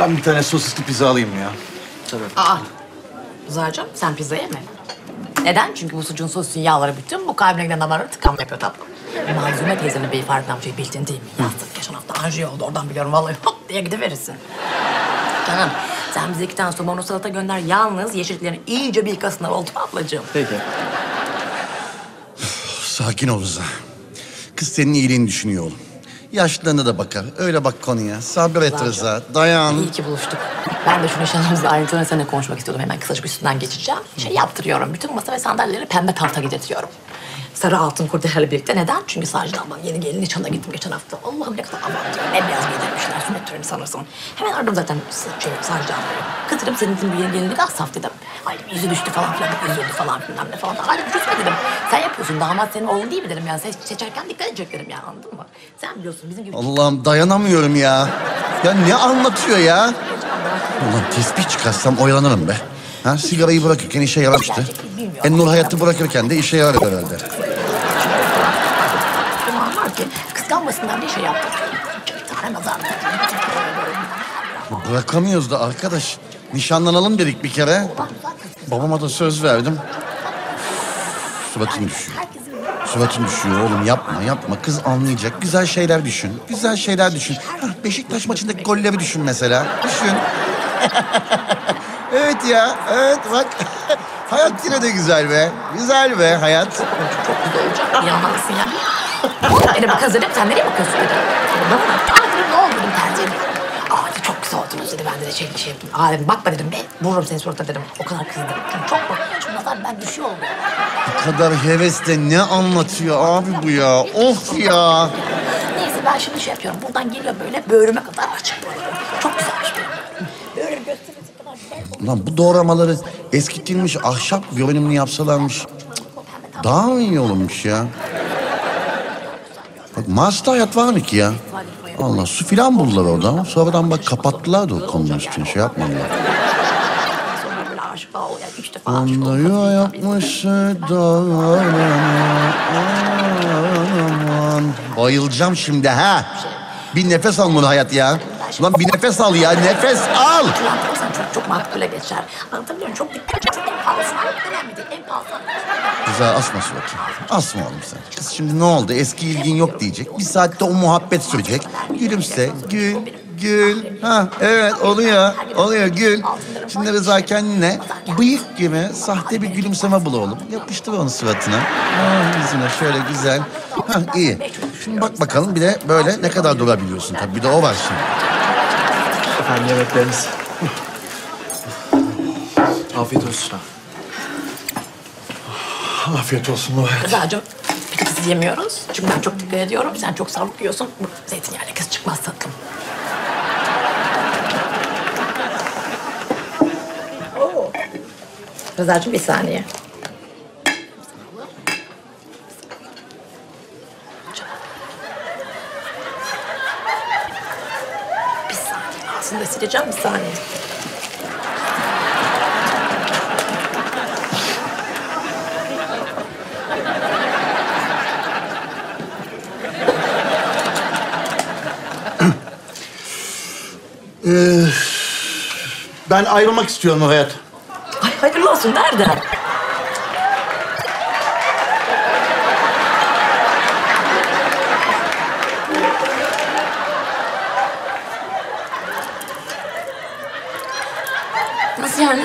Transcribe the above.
Ben bir tane sosisli pizza alayım ya. Aa, Rıza'cığım sen pizza yeme. Neden? Çünkü bu sucuğun sosisin yağları bütün bu kalbine giden damarları tıkanma yapıyor tatlım. Malzeme teyzenin beyi Ferdinand amcayı bildin değil mi? Yastık geçen hafta anjiyo oldu oradan biliyorum vallahi hop diye gidiverirsin. Canım sen bize iki tane somonlu salata gönder yalnız yeşilliklerini iyice bir yıkasınlar oldu mu ablacığım? Peki. Sakin ol Rıza. Kız senin iyiliğini düşünüyor oğlum. Yaşlılarına da bakar. Öyle bak konuya. Sabret Rıza. Dayan. İyi ki buluştuk. Ben de şu nişanımızla ayrıntılarını seninle konuşmak istiyordum. Hemen kısacık üstünden geçeceğim. Şey yaptırıyorum. Bütün masa ve sandalyeleri pembe tahta getirtiyorum. Sarı altın kurdelerle birlikte. Neden? Çünkü Sacide ablanın yeni gelin nişanına gittim geçen hafta. Allah'ım ne kadar abartıyor. Ne beyaz giydirmişler sünnet töreni sanırsın. Hemen aradım zaten şey, Sacide ablayı. Kız dedim senin için bir yeni gelinlik az saf dedim. Ay yüzü düştü falan filan. Üzüldü falan filan ne falan. Hadi düşme dedim. Sen yapıyorsun. Damat senin oğlun değil mi dedim. Yani seç, seçerken dikkat edecek dedim ya anladın mı? Sen biliyorsun bizim gibi Allah'ım dayanamıyorum ya. Ya ne anlatıyor ya? Ulan tespih çıkarsam oyalanırım be. Ha, sigarayı bırakırken işe yaramıştı. En Nur hayatı bırakırken de işe yarar herhalde. Duman var ki kıskanmasınlar diye şey yaptım. Bir tane nazar. Bırakamıyoruz da arkadaş. Nişanlanalım dedik bir kere. Babama da söz verdim. Suratın düşüyor. Suratın düşüyor oğlum yapma yapma. Kız anlayacak. Güzel şeyler düşün. Güzel şeyler düşün. Hah, Beşiktaş maçındaki golleri düşün mesela. Düşün. evet ya. Evet bak. hayat yine de güzel be. Güzel be hayat. Çok güzel olacak. İnanmalısın ya. Beni bak dedim. Sen nereye bakıyorsun bak. Aa ne oldu dedim tercih çok güzel oldunuz dedi. Ben de şey, şey yaptım. Aa dedim bakma dedim be. Vururum seni suratına dedim. O kadar kızdım. Çünkü çok mu? Çünkü nazar ben düşüyor oldum. Bu kadar hevesle ne anlatıyor abi bu ya? Of ya. Neyse ben şimdi şey yapıyorum. Buradan geliyor böyle böğrüme kadar açık. Çok güzelmiş benim. Gösterisi kadar güzel. Lan bu doğramaları eskitilmiş ahşap görünümlü yapsalarmış. Daha mı iyi olurmuş ya? Bak Mars'ta hayat var mı ki ya? Allah su filan buldular orada. Sonradan bak kapattılar da o konunun üstüne şey yapmadılar. Sonra böyle aşık ol. Yani üç defa aşık Onda oldum. yuva yapmış aman. Bayılacağım şimdi ha. Bir nefes al bunu hayat ya. Lan bir nefes al ya nefes al. Kullandırırsan çok çok makbule geçer. Anlatabiliyor muyum? Çok dikkat edeceksin. En pahalısını al. Önemli değil. En pahalısını al. Güzel asma suratını. Asma oğlum sen. Kız şimdi ne oldu? Eski ilgin yok diyecek. Bir saatte o muhabbet sürecek. Gülümse. Gül. Gül. Ha evet oluyor. Oluyor gül. Şimdi Rıza kendine bıyık gibi sahte bir gülümseme bul oğlum. Yapıştır onu suratına. Ha, yüzüne şöyle güzel. Ha iyi. Şimdi bak bakalım bir de böyle ne kadar durabiliyorsun. Tabii bir de o var şimdi. Efendim yemekleriniz. Afiyet olsun. Afiyet olsun Nur hayat. Rıza'cığım biz yemiyoruz. Çünkü ben çok dikkat ediyorum. Sen çok sağlıklı yiyorsun. Bu zeytinyağıyla kız çıkmaz tatlım. Oo. Rıza'cığım bir saniye. Bir saniye. Ağzını da sileceğim bir saniye. Ee, ben ayrılmak istiyorum hayat. Ay hayırlı olsun. Nereden? Nasıl yani?